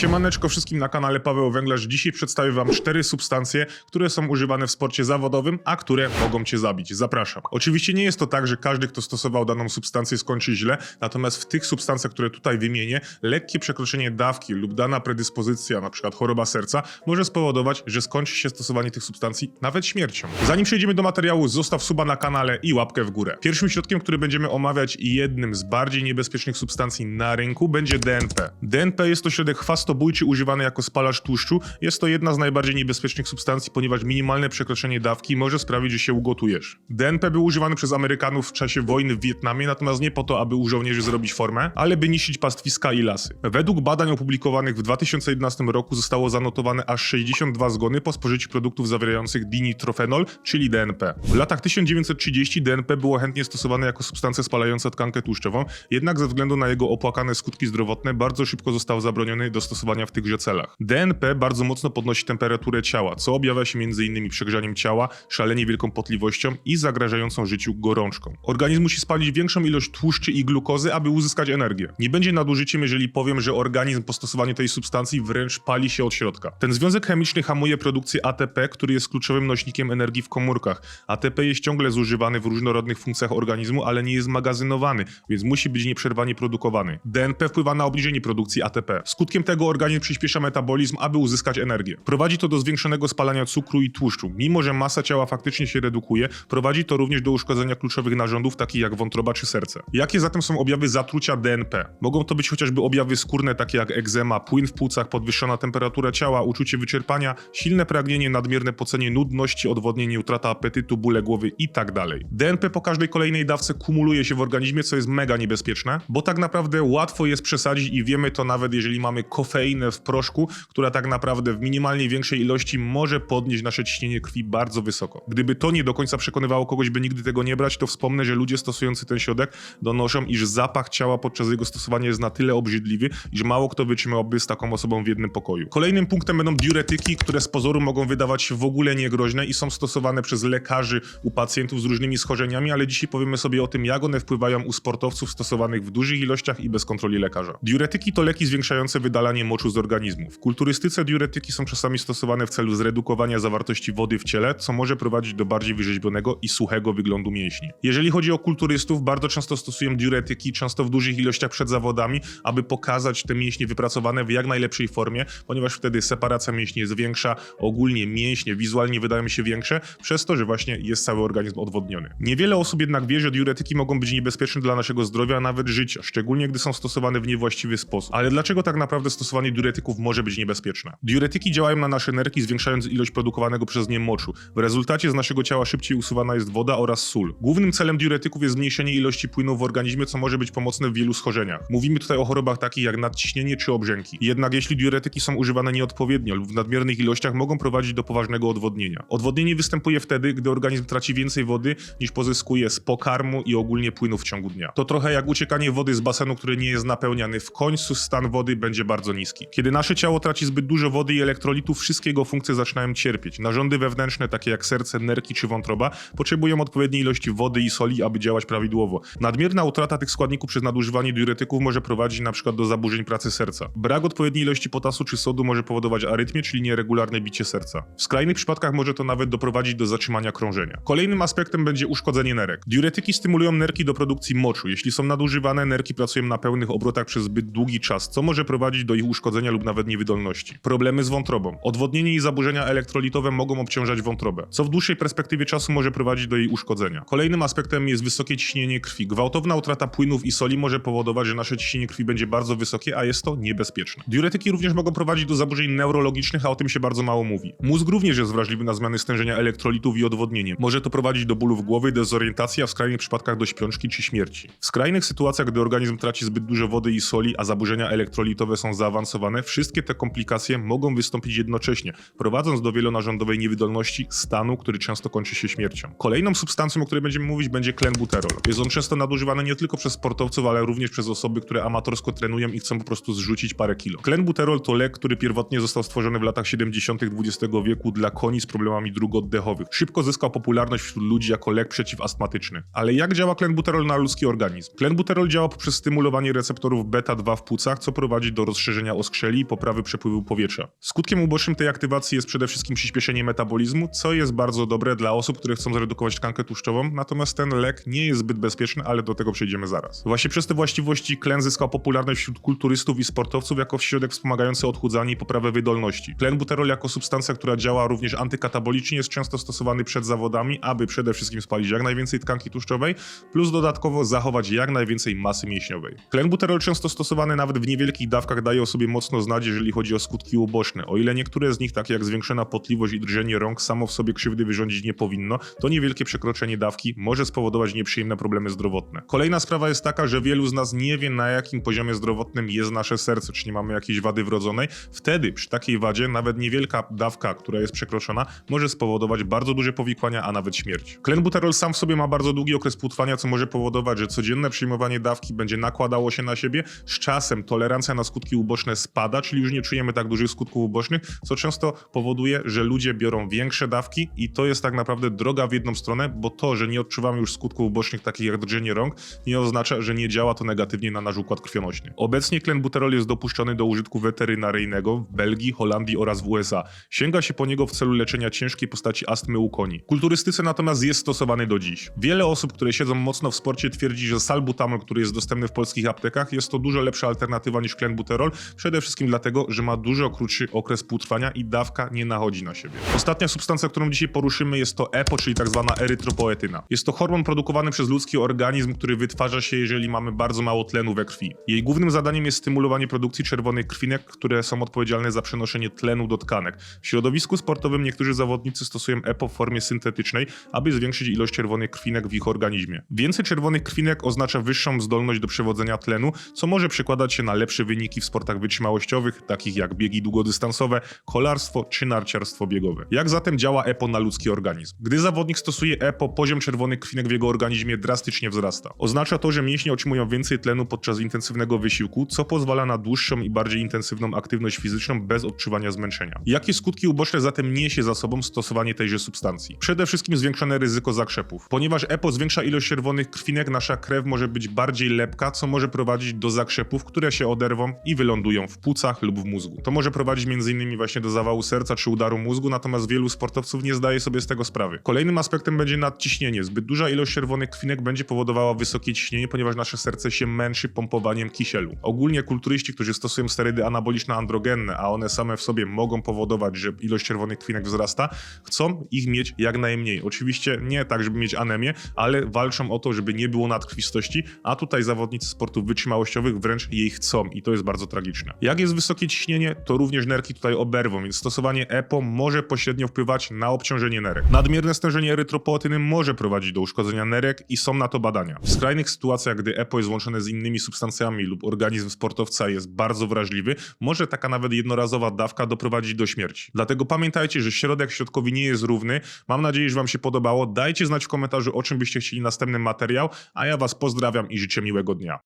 Siemaneczko wszystkim na kanale Paweł Węglarz. Dzisiaj przedstawię wam cztery substancje, które są używane w sporcie zawodowym, a które mogą cię zabić. Zapraszam. Oczywiście nie jest to tak, że każdy, kto stosował daną substancję skończy źle, natomiast w tych substancjach, które tutaj wymienię, lekkie przekroczenie dawki lub dana predyspozycja, np. choroba serca, może spowodować, że skończy się stosowanie tych substancji nawet śmiercią. Zanim przejdziemy do materiału, zostaw suba na kanale i łapkę w górę. Pierwszym środkiem, który będziemy omawiać i jednym z bardziej niebezpiecznych substancji na rynku będzie DNP. DNP jest to środek chwastobójczy używany jako spalacz tłuszczu. Jest to jedna z najbardziej niebezpiecznych substancji, ponieważ minimalne przekroczenie dawki może sprawić, że się ugotujesz. DNP był używany przez Amerykanów w czasie wojny w Wietnamie, natomiast nie po to, aby u żołnierzy zrobić formę, ale by niszczyć pastwiska i lasy. Według badań opublikowanych w 2011 roku zostało zanotowane aż 62 zgony po spożyciu produktów zawierających dinitrofenol, czyli DNP. W latach 1930 DNP było chętnie stosowane jako substancja spalająca tkankę tłuszczową, jednak ze względu na jego opłakane skutki zdrowotne bardzo szybko został zabroniony do stosowania w tychże celach. DNP bardzo mocno podnosi temperaturę ciała, co objawia się m.in. przegrzaniem ciała, szalenie wielką potliwością i zagrażającą życiu gorączką. Organizm musi spalić większą ilość tłuszczy i glukozy, aby uzyskać energię. Nie będzie nadużyciem, jeżeli powiem, że organizm po stosowaniu tej substancji wręcz pali się od środka. Ten związek chemiczny hamuje produkcję ATP, który jest kluczowym nośnikiem energii w komórkach. ATP jest ciągle zużywany w różnorodnych funkcjach organizmu, ale nie jest magazynowany, więc musi być nieprzerwanie produkowany. DNP wpływa na obniżenie produkcji ATP. Skutkiem tego organizm przyspiesza metabolizm, aby uzyskać energię. Prowadzi to do zwiększonego spalania cukru i tłuszczu. Mimo, że masa ciała faktycznie się redukuje, prowadzi to również do uszkodzenia kluczowych narządów, takich jak wątroba czy serce. Jakie zatem są objawy zatrucia DNP? Mogą to być chociażby objawy skórne, takie jak egzema, płyn w płucach, podwyższona temperatura ciała, uczucie wyczerpania, silne pragnienie, nadmierne pocenie nudności, odwodnienie, utrata apetytu, bóle głowy i tak. DNP po każdej kolejnej dawce kumuluje się w organizmie, co jest mega niebezpieczne, bo tak naprawdę łatwo jest przesadzić i wiemy to nawet jeżeli mamy kofeinę w proszku, która tak naprawdę w minimalnie większej ilości może podnieść nasze ciśnienie krwi bardzo wysoko. Gdyby to nie do końca przekonywało kogoś, by nigdy tego nie brać, to wspomnę, że ludzie stosujący ten środek donoszą, iż zapach ciała podczas jego stosowania jest na tyle obrzydliwy, iż mało kto wytrzymałby z taką osobą w jednym pokoju. Kolejnym punktem będą diuretyki, które z pozoru mogą wydawać się w ogóle niegroźne i są stosowane przez lekarzy u pacjentów z różnymi schorzeniami, ale dzisiaj powiemy sobie o tym, jak one wpływają u sportowców stosowanych w dużych ilościach i bez kontroli lekarza. Diuretyki to leki zwiększające wydalanie moczu z organizmu. W kulturystyce diuretyki są czasami stosowane w celu zredukowania zawartości wody w ciele, co może prowadzić do bardziej wyrzeźbionego i suchego wyglądu mięśni. Jeżeli chodzi o kulturystów, bardzo często stosują diuretyki, często w dużych ilościach przed zawodami, aby pokazać te mięśnie wypracowane w jak najlepszej formie, ponieważ wtedy separacja mięśni jest większa, ogólnie mięśnie wizualnie wydają się większe, przez to, że właśnie jest cały organizm odwodniony. Niewiele osób jednak wie, że diuretyki mogą być niebezpieczne dla naszego zdrowia, a nawet życia, szczególnie gdy są stosowane w niewłaściwy sposób. Ale dlaczego tak naprawdę stosowanie diuretyków może być niebezpieczne? Diuretyki działają na nasze nerki, zwiększając ilość produkowanego przez nie moczu. W rezultacie z naszego ciała szybciej usuwana jest woda oraz sól. Głównym celem diuretyków jest zmniejszenie ilości płynów w organizmie, co może być pomocne w wielu schorzeniach. Mówimy tutaj o chorobach takich jak nadciśnienie czy obrzęki. Jednak jeśli diuretyki są używane nieodpowiednio lub w nadmiernych ilościach, mogą prowadzić do poważnego odwodnienia. Odwodnienie występuje wtedy, gdy organizm traci więcej wody niż pozyskuje z pokarmu i ogólnie płynów w ciągu dnia. To trochę jak uciekanie wody z basenu, który nie jest napełniany. W końcu stan wody będzie bardzo niski. Kiedy nasze ciało traci zbyt dużo wody i elektrolitów, wszystkie jego funkcje zaczynają cierpieć. Narządy wewnętrzne, takie jak serce, nerki czy wątroba, potrzebują odpowiedniej ilości wody i soli, aby działać prawidłowo. Nadmierna utrata tych składników przez nadużywanie diuretyków może prowadzić przykład do zaburzeń pracy serca. Brak odpowiedniej ilości potasu czy sodu może powodować arytmię, czyli nieregularne bicie serca. W skrajnych przypadkach może to nawet doprowadzić do zatrzymania krążenia. Kolejnym aspektem będzie uszkodzenie nerek. Diuretyki stymulują nerki do produkcji moczu. Jeśli są nadużywane, nerki pracują na pełnych obrotach przez zbyt długi czas, co może prowadzić do ich uszkodzenia lub nawet niewydolności. Problemy z wątrobą. Odwodnienie i zaburzenia elektrolitowe mogą obciążać wątrobę, co w dłuższej perspektywie czasu może prowadzić do jej uszkodzenia. Kolejnym aspektem jest wysokie ciśnienie krwi. Gwałtowna utrata płynów i soli może powodować, że nasze ciśnienie krwi będzie bardzo wysokie, a jest to niebezpieczne. Diuretyki również mogą prowadzić do zaburzeń neurologicznych, a o tym się bardzo mało mówi. Mózg również jest wrażliwy na zmiany stężenia elektrolitów i odwodnienie. Może to prowadzić do bólów głowy, dezorientacji, a w skrajnych przypadkach do śpiączki czy śmierci. W skrajnych sytuacjach, gdy organizm traci zbyt dużo wody i soli, a zaburzenia elektrolitowe są zaawansowane, wszystkie te komplikacje mogą wystąpić jednocześnie, prowadząc do wielonarządowej niewydolności stanu, który często kończy się śmiercią. Kolejną substancją, o której będziemy mówić, będzie klenbuterol. Jest on często nadużywany nie tylko przez sportowców, ale również przez osoby, które amatorsko trenują i chcą po prostu zrzucić parę kilo. Klenbuterol to lek, który pierwotnie został stworzony w latach 70. XX wieku dla koni z problemami dróg oddechowych. Szybko zyskał popularność wśród ludzi jako lek przeciwastmatyczny. Ale jak działa klenbuterol na ludzki organizm? Klenbuterol działa poprzez stymulowanie receptorów beta-2 w płucach, co prowadzi do rozszerzenia uzyskiwania oskrzeli i poprawy przepływu powietrza. Skutkiem ubocznym tej aktywacji jest przede wszystkim przyspieszenie metabolizmu, co jest bardzo dobre dla osób, które chcą zredukować tkankę tłuszczową, natomiast ten lek nie jest zbyt bezpieczny, ale do tego przejdziemy zaraz. Właśnie przez te właściwości klen zyskał popularność wśród kulturystów i sportowców jako środek wspomagający odchudzanie i poprawę wydolności. Klenbuterol jako substancja, która działa również antykatabolicznie jest często stosowany przed zawodami, aby przede wszystkim spalić jak najwięcej tkanki tłuszczowej, plus dodatkowo zachować jak najwięcej masy mięśniowej. Klenbuterol często stosowany nawet w niewielkich dawkach daje sobie mocno znać, jeżeli chodzi o skutki uboczne. O ile niektóre z nich, takie jak zwiększona potliwość i drżenie rąk, samo w sobie krzywdy wyrządzić nie powinno, to niewielkie przekroczenie dawki może spowodować nieprzyjemne problemy zdrowotne. Kolejna sprawa jest taka, że wielu z nas nie wie na jakim poziomie zdrowotnym jest nasze serce, czy nie mamy jakiejś wady wrodzonej. Wtedy przy takiej wadzie nawet niewielka dawka, która jest przekroczona, może spowodować bardzo duże powikłania, a nawet śmierć. Klenbuterol sam w sobie ma bardzo długi okres płótwania, co może powodować, że codzienne przyjmowanie dawki będzie nakładało się na siebie. Z czasem tolerancja na skutki uboczne spada, czyli już nie czujemy tak dużych skutków ubocznych, co często powoduje, że ludzie biorą większe dawki i to jest tak naprawdę droga w jedną stronę, bo to, że nie odczuwamy już skutków ubocznych takich jak drżenie rąk, nie oznacza, że nie działa to negatywnie na nasz układ krwionośny. Obecnie klenbuterol jest dopuszczony do użytku weterynaryjnego w Belgii, Holandii oraz w USA. Sięga się po niego w celu leczenia ciężkiej postaci astmy u koni. Kulturystyce natomiast jest stosowany do dziś. Wiele osób, które siedzą mocno w sporcie twierdzi, że salbutamol, który jest dostępny w polskich aptekach, jest to dużo lepsza alternatywa niż klenbuterol, przede wszystkim dlatego, że ma dużo krótszy okres półtrwania i dawka nie nachodzi na siebie. Ostatnia substancja, którą dzisiaj poruszymy jest to EPO, czyli tak zwana erytropoetyna. Jest to hormon produkowany przez ludzki organizm, który wytwarza się, jeżeli mamy bardzo mało tlenu we krwi. Jej głównym zadaniem jest stymulowanie produkcji czerwonych krwinek, które są odpowiedzialne za przenoszenie tlenu do tkanek. W środowisku sportowym niektórzy zawodnicy stosują EPO w formie syntetycznej, aby zwiększyć ilość czerwonych krwinek w ich organizmie. Więcej czerwonych krwinek oznacza wyższą zdolność do przewodzenia tlenu, co może przekładać się na lepsze wyniki w sportach wytrzymałościowych, takich jak biegi długodystansowe, kolarstwo czy narciarstwo biegowe. Jak zatem działa EPO na ludzki organizm? Gdy zawodnik stosuje EPO, poziom czerwonych krwinek w jego organizmie drastycznie wzrasta. Oznacza to, że mięśnie otrzymują więcej tlenu podczas intensywnego wysiłku, co pozwala na dłuższą i bardziej intensywną aktywność fizyczną bez odczuwania zmęczenia. Jakie skutki uboczne zatem niesie za sobą stosowanie tejże substancji? Przede wszystkim zwiększone ryzyko zakrzepów. Ponieważ EPO zwiększa ilość czerwonych krwinek, nasza krew może być bardziej lepka, co może prowadzić do zakrzepów, które się oderwą i wylądują w płucach lub w mózgu. To może prowadzić m.in. właśnie do zawału serca czy udaru mózgu, natomiast wielu sportowców nie zdaje sobie z tego sprawy. Kolejnym aspektem będzie nadciśnienie. Zbyt duża ilość czerwonych krwinek będzie powodowała wysokie ciśnienie, ponieważ nasze serce się męczy pompowaniem kisielu. Ogólnie kulturyści, którzy stosują sterydy anaboliczno-androgenne, a one same w sobie mogą powodować, że ilość czerwonych krwinek wzrasta, chcą ich mieć jak najmniej. Oczywiście nie tak, żeby mieć anemię, ale walczą o to, żeby nie było nadkrwistości, a tutaj zawodnicy sportów wytrzymałościowych wręcz jej chcą i to jest bardzo tragiczne. Jak jest wysokie ciśnienie, to również nerki tutaj oberwą, więc stosowanie EPO może pośrednio wpływać na obciążenie nerek. Nadmierne stężenie erytropoetyny może prowadzić do uszkodzenia nerek i są na to badania. W skrajnych sytuacjach, gdy EPO jest łączone z innymi substancjami lub organizm sportowca jest bardzo wrażliwy, może taka nawet jednorazowa dawka doprowadzić do śmierci. Dlatego pamiętajcie, że środek środkowi nie jest równy. Mam nadzieję, że Wam się podobało. Dajcie znać w komentarzu, o czym byście chcieli następny materiał, a ja Was pozdrawiam i życzę miłego dnia.